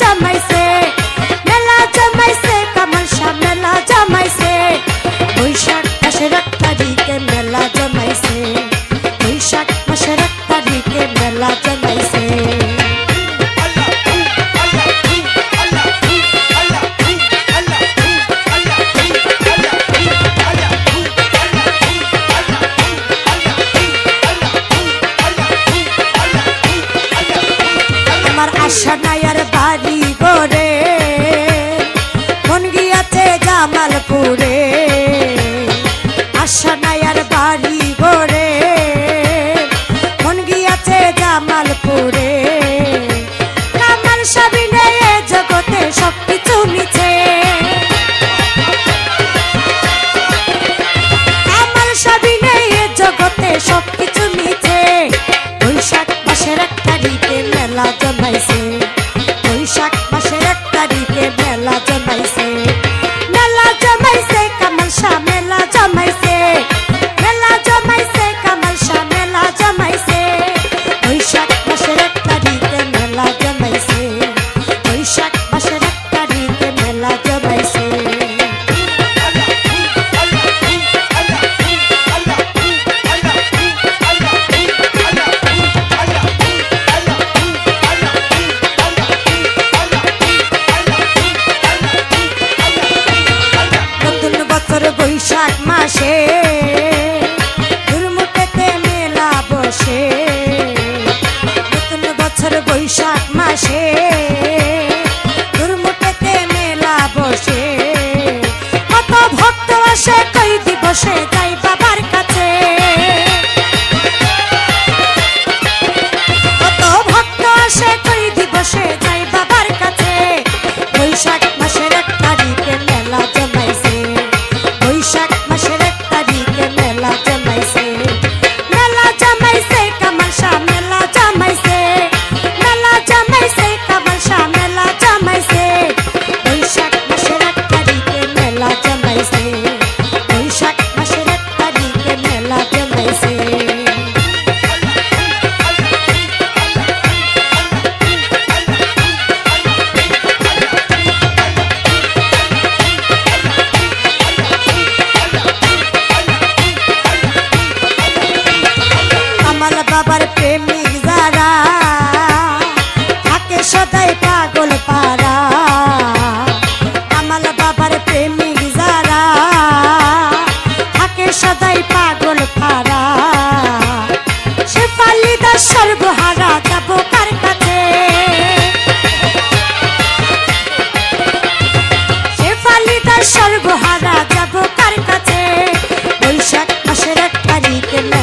জমাইছে, মেলা জমাইছে কামালসা মেলা জমাইছে। বৈশাখ মাসের এক তারিখে মেলা জমাইছে, বৈশাখ মাসের এক তারিখে মেলা লালপুর বৈশাখ মাসে দুর্মুটেতে মেলা বসে। নতুন বছর বৈশাখ মাসে দুর্মুটেতে মেলা বসে। কত ভক্ত আসে কই দিবসে y